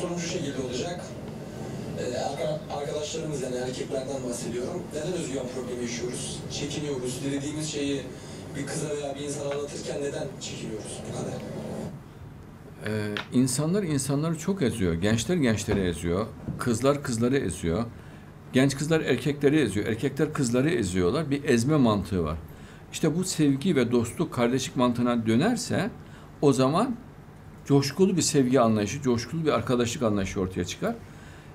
sorum şu şekilde olacak. Ee, arka- arkadaşlarımız yani erkeklerden bahsediyorum. Neden özgüven problemi yaşıyoruz? Çekiniyoruz. Dilediğimiz şeyi bir kıza veya bir insana anlatırken neden çekiniyoruz bu kadar? Ee, insanlar insanları çok eziyor. Gençler gençleri eziyor. Kızlar kızları eziyor. Genç kızlar erkekleri eziyor. Erkekler kızları eziyorlar. Bir ezme mantığı var. İşte bu sevgi ve dostluk, kardeşlik mantığına dönerse o zaman coşkulu bir sevgi anlayışı, coşkulu bir arkadaşlık anlayışı ortaya çıkar.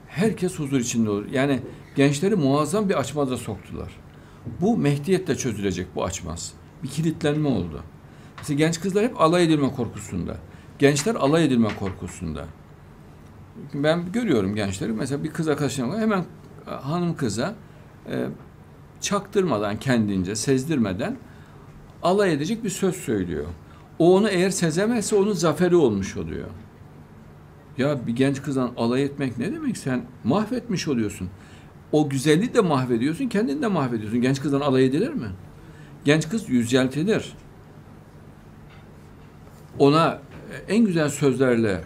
Herkes huzur içinde olur. Yani gençleri muazzam bir açmaza soktular. Bu Mehdiyetle çözülecek bu açmaz. Bir kilitlenme oldu. Mesela genç kızlar hep alay edilme korkusunda. Gençler alay edilme korkusunda. Ben görüyorum gençleri. Mesela bir kız arkadaşım. Hemen e, hanım kıza e, çaktırmadan kendince, sezdirmeden alay edecek bir söz söylüyor. O onu eğer sezemezse onun zaferi olmuş oluyor. Ya bir genç kızdan alay etmek ne demek? Sen mahvetmiş oluyorsun. O güzelliği de mahvediyorsun, kendini de mahvediyorsun. Genç kızdan alay edilir mi? Genç kız yüceltilir. Ona en güzel sözlerle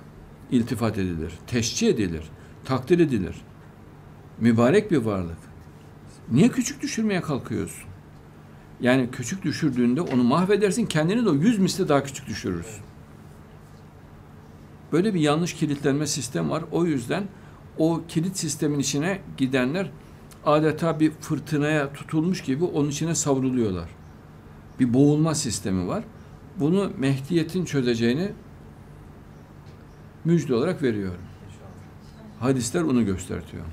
iltifat edilir, teşcih edilir, takdir edilir. Mübarek bir varlık. Niye küçük düşürmeye kalkıyorsun? Yani küçük düşürdüğünde onu mahvedersin, kendini de o yüz misli daha küçük düşürürsün. Böyle bir yanlış kilitlenme sistem var. O yüzden o kilit sistemin içine gidenler adeta bir fırtınaya tutulmuş gibi onun içine savruluyorlar. Bir boğulma sistemi var. Bunu Mehdiyet'in çözeceğini müjde olarak veriyorum. Hadisler onu gösteriyor.